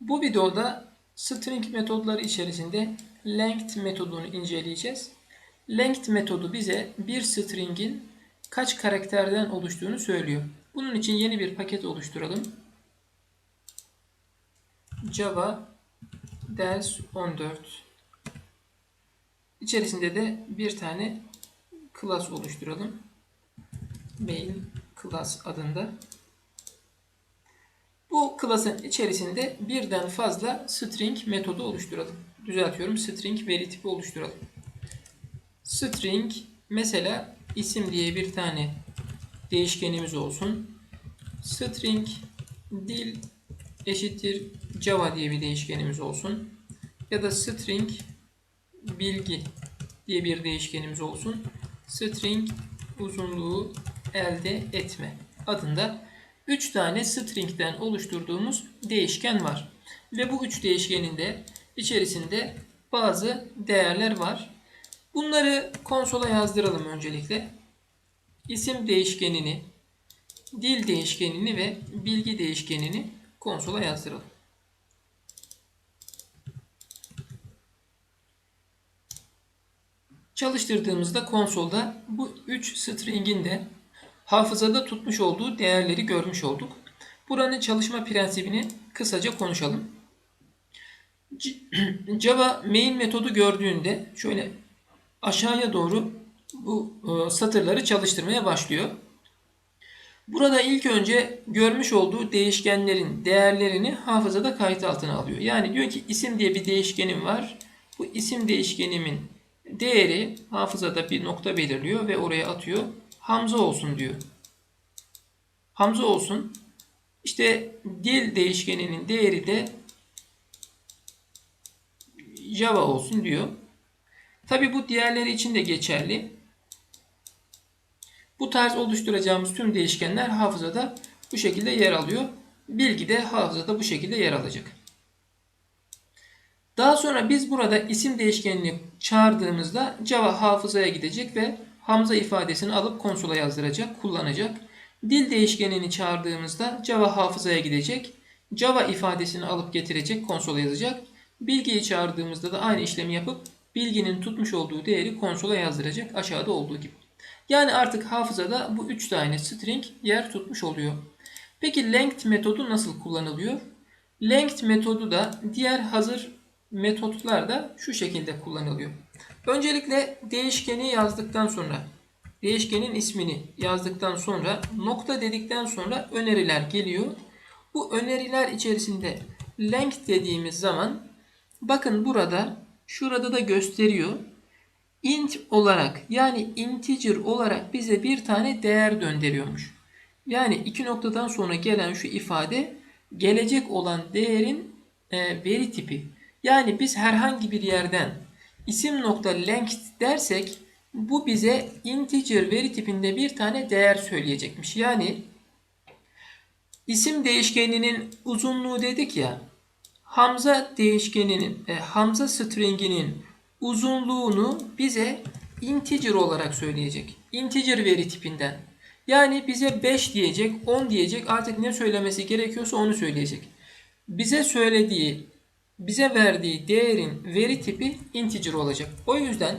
Bu videoda string metodları içerisinde length metodunu inceleyeceğiz. Length metodu bize bir stringin kaç karakterden oluştuğunu söylüyor. Bunun için yeni bir paket oluşturalım. Java ders 14 İçerisinde de bir tane class oluşturalım. Main class adında. Bu class'ın içerisinde birden fazla string metodu oluşturalım. Düzeltiyorum. String veri tipi oluşturalım. String mesela isim diye bir tane değişkenimiz olsun. String dil eşittir Java diye bir değişkenimiz olsun. Ya da string bilgi diye bir değişkenimiz olsun. String uzunluğu elde etme adında 3 tane string'den oluşturduğumuz değişken var. Ve bu 3 değişkenin de içerisinde bazı değerler var. Bunları konsola yazdıralım öncelikle. İsim değişkenini, dil değişkenini ve bilgi değişkenini konsola yazdıralım. Çalıştırdığımızda konsolda bu 3 string'in de hafızada tutmuş olduğu değerleri görmüş olduk. Buranın çalışma prensibini kısaca konuşalım. Java main metodu gördüğünde şöyle aşağıya doğru bu e, satırları çalıştırmaya başlıyor. Burada ilk önce görmüş olduğu değişkenlerin değerlerini hafızada kayıt altına alıyor. Yani diyor ki isim diye bir değişkenim var. Bu isim değişkenimin değeri hafızada bir nokta belirliyor ve oraya atıyor. Hamza olsun diyor. Hamza olsun. İşte dil değişkeninin değeri de Java olsun diyor. Tabi bu diğerleri için de geçerli. Bu tarz oluşturacağımız tüm değişkenler hafızada bu şekilde yer alıyor. Bilgi de hafızada bu şekilde yer alacak. Daha sonra biz burada isim değişkenini çağırdığımızda Java hafızaya gidecek ve Hamza ifadesini alıp konsola yazdıracak, kullanacak. Dil değişkenini çağırdığımızda Java hafızaya gidecek. Java ifadesini alıp getirecek, konsola yazacak. Bilgiyi çağırdığımızda da aynı işlemi yapıp bilginin tutmuş olduğu değeri konsola yazdıracak aşağıda olduğu gibi. Yani artık hafızada bu 3 tane string yer tutmuş oluyor. Peki length metodu nasıl kullanılıyor? Length metodu da diğer hazır metotlar da şu şekilde kullanılıyor. Öncelikle değişkeni yazdıktan sonra değişkenin ismini yazdıktan sonra nokta dedikten sonra öneriler geliyor. Bu öneriler içerisinde length dediğimiz zaman bakın burada şurada da gösteriyor. int olarak yani integer olarak bize bir tane değer gönderiyormuş. Yani iki noktadan sonra gelen şu ifade gelecek olan değerin e, veri tipi. Yani biz herhangi bir yerden isim nokta length dersek bu bize integer veri tipinde bir tane değer söyleyecekmiş. Yani isim değişkeninin uzunluğu dedik ya Hamza değişkeninin e, Hamza stringinin uzunluğunu bize integer olarak söyleyecek. Integer veri tipinden. Yani bize 5 diyecek, 10 diyecek. Artık ne söylemesi gerekiyorsa onu söyleyecek. Bize söylediği bize verdiği değerin veri tipi integer olacak. O yüzden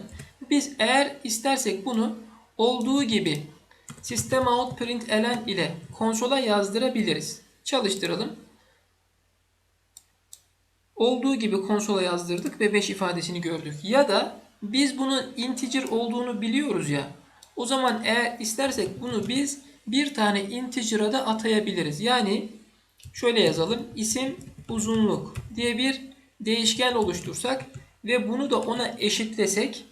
biz eğer istersek bunu olduğu gibi system out print elen ile konsola yazdırabiliriz. Çalıştıralım. Olduğu gibi konsola yazdırdık ve 5 ifadesini gördük. Ya da biz bunun integer olduğunu biliyoruz ya. O zaman eğer istersek bunu biz bir tane integer'a da atayabiliriz. Yani şöyle yazalım. isim uzunluk diye bir değişken oluştursak ve bunu da ona eşitlesek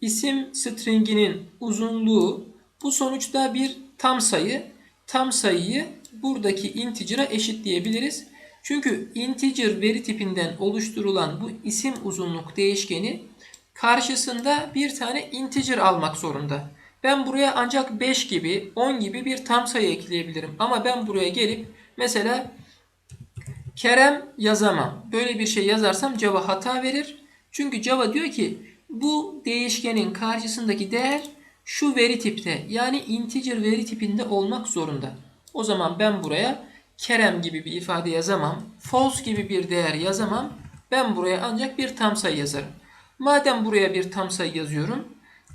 isim stringinin uzunluğu bu sonuçta bir tam sayı. Tam sayıyı buradaki integer'a eşitleyebiliriz. Çünkü integer veri tipinden oluşturulan bu isim uzunluk değişkeni karşısında bir tane integer almak zorunda. Ben buraya ancak 5 gibi 10 gibi bir tam sayı ekleyebilirim. Ama ben buraya gelip mesela Kerem yazamam. Böyle bir şey yazarsam Java hata verir. Çünkü Java diyor ki bu değişkenin karşısındaki değer şu veri tipte yani integer veri tipinde olmak zorunda. O zaman ben buraya Kerem gibi bir ifade yazamam. False gibi bir değer yazamam. Ben buraya ancak bir tam sayı yazarım. Madem buraya bir tam sayı yazıyorum,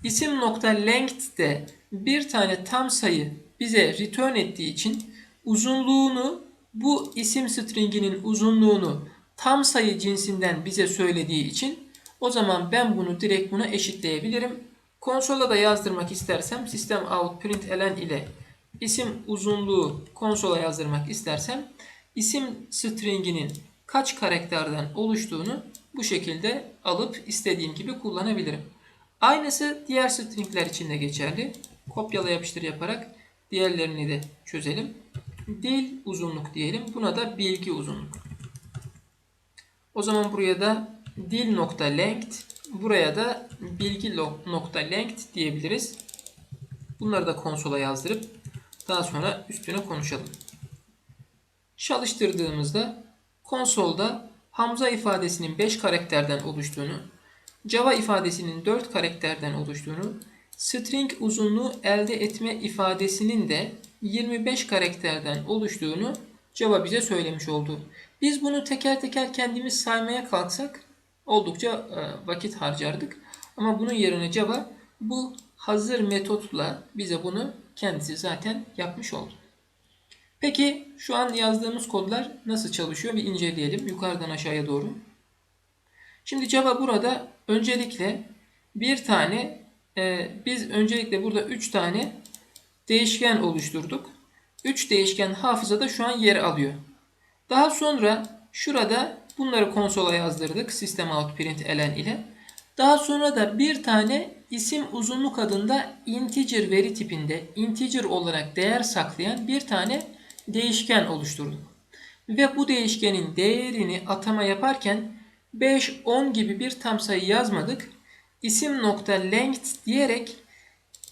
isim nokta length de bir tane tam sayı bize return ettiği için uzunluğunu bu isim stringinin uzunluğunu tam sayı cinsinden bize söylediği için o zaman ben bunu direkt buna eşitleyebilirim. Konsola da yazdırmak istersem system out println ile isim uzunluğu konsola yazdırmak istersem isim stringinin kaç karakterden oluştuğunu bu şekilde alıp istediğim gibi kullanabilirim. Aynısı diğer stringler için de geçerli. Kopyala yapıştır yaparak diğerlerini de çözelim. Dil uzunluk diyelim. Buna da bilgi uzunluk. O zaman buraya da dil nokta length, buraya da bilgi nokta length diyebiliriz. Bunları da konsola yazdırıp daha sonra üstüne konuşalım. Çalıştırdığımızda konsolda Hamza ifadesinin 5 karakterden oluştuğunu, Java ifadesinin 4 karakterden oluştuğunu, string uzunluğu elde etme ifadesinin de 25 karakterden oluştuğunu Java bize söylemiş oldu. Biz bunu teker teker kendimiz saymaya kalksak oldukça e, vakit harcardık. Ama bunun yerine Java bu hazır metotla bize bunu kendisi zaten yapmış oldu. Peki şu an yazdığımız kodlar nasıl çalışıyor bir inceleyelim yukarıdan aşağıya doğru. Şimdi Java burada öncelikle bir tane e, biz öncelikle burada 3 tane değişken oluşturduk. 3 değişken hafızada şu an yer alıyor. Daha sonra şurada bunları konsola yazdırdık. System out print elen ile. Daha sonra da bir tane isim uzunluk adında integer veri tipinde integer olarak değer saklayan bir tane değişken oluşturduk. Ve bu değişkenin değerini atama yaparken 5, 10 gibi bir tam sayı yazmadık. İsim nokta length diyerek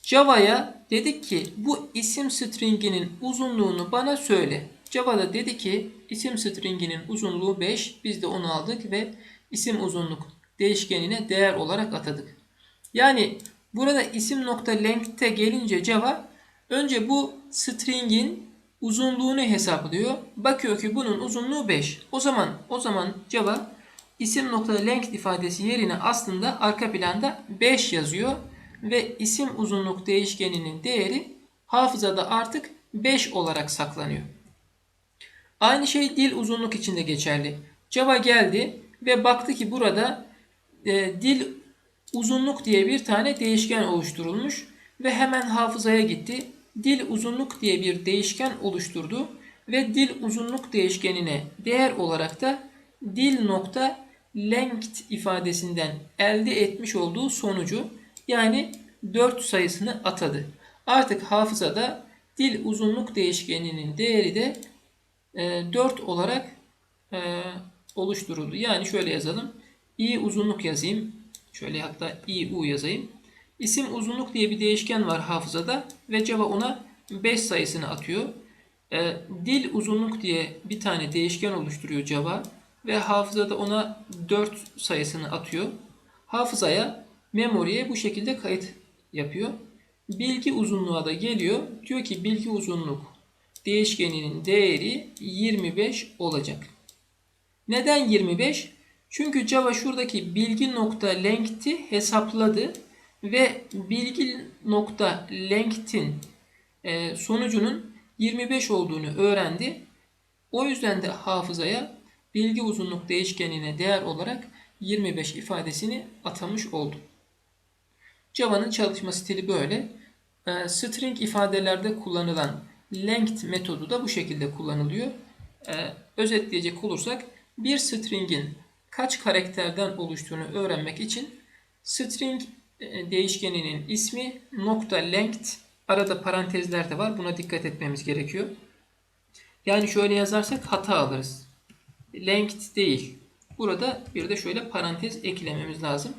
Java'ya dedik ki bu isim stringinin uzunluğunu bana söyle. Java'da dedi ki isim stringinin uzunluğu 5. Biz de onu aldık ve isim uzunluk değişkenine değer olarak atadık. Yani burada isim nokta length'e gelince Java önce bu stringin uzunluğunu hesaplıyor. Bakıyor ki bunun uzunluğu 5. O zaman o zaman Java isim nokta length ifadesi yerine aslında arka planda 5 yazıyor ve isim uzunluk değişkeninin değeri hafızada artık 5 olarak saklanıyor. Aynı şey dil uzunluk için de geçerli. Java geldi ve baktı ki burada e, dil uzunluk diye bir tane değişken oluşturulmuş ve hemen hafızaya gitti. Dil uzunluk diye bir değişken oluşturdu ve dil uzunluk değişkenine değer olarak da dil nokta length ifadesinden elde etmiş olduğu sonucu yani 4 sayısını atadı. Artık hafızada dil uzunluk değişkeninin değeri de 4 e, olarak e, oluşturuldu. Yani şöyle yazalım. i uzunluk yazayım. Şöyle hatta iu yazayım. İsim uzunluk diye bir değişken var hafızada ve Java ona 5 sayısını atıyor. E, dil uzunluk diye bir tane değişken oluşturuyor Java ve hafızada ona 4 sayısını atıyor. Hafızaya, memoriye bu şekilde kayıt yapıyor. Bilgi uzunluğa da geliyor. Diyor ki bilgi uzunluk değişkeninin değeri 25 olacak. Neden 25? Çünkü Java şuradaki bilgi nokta length'i hesapladı ve bilgi nokta length'in e, sonucunun 25 olduğunu öğrendi. O yüzden de hafızaya bilgi uzunluk değişkenine değer olarak 25 ifadesini atamış oldu. Java'nın çalışma stili böyle. E, string ifadelerde kullanılan length metodu da bu şekilde kullanılıyor. E, özetleyecek olursak bir stringin kaç karakterden oluştuğunu öğrenmek için string e, değişkeninin ismi nokta length arada parantezler de var. Buna dikkat etmemiz gerekiyor. Yani şöyle yazarsak hata alırız. Length değil. Burada bir de şöyle parantez eklememiz lazım.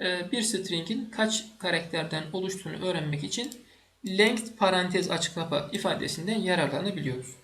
Ee, bir stringin kaç karakterden oluştuğunu öğrenmek için length parantez açık kapa ifadesinden yararlanabiliyoruz.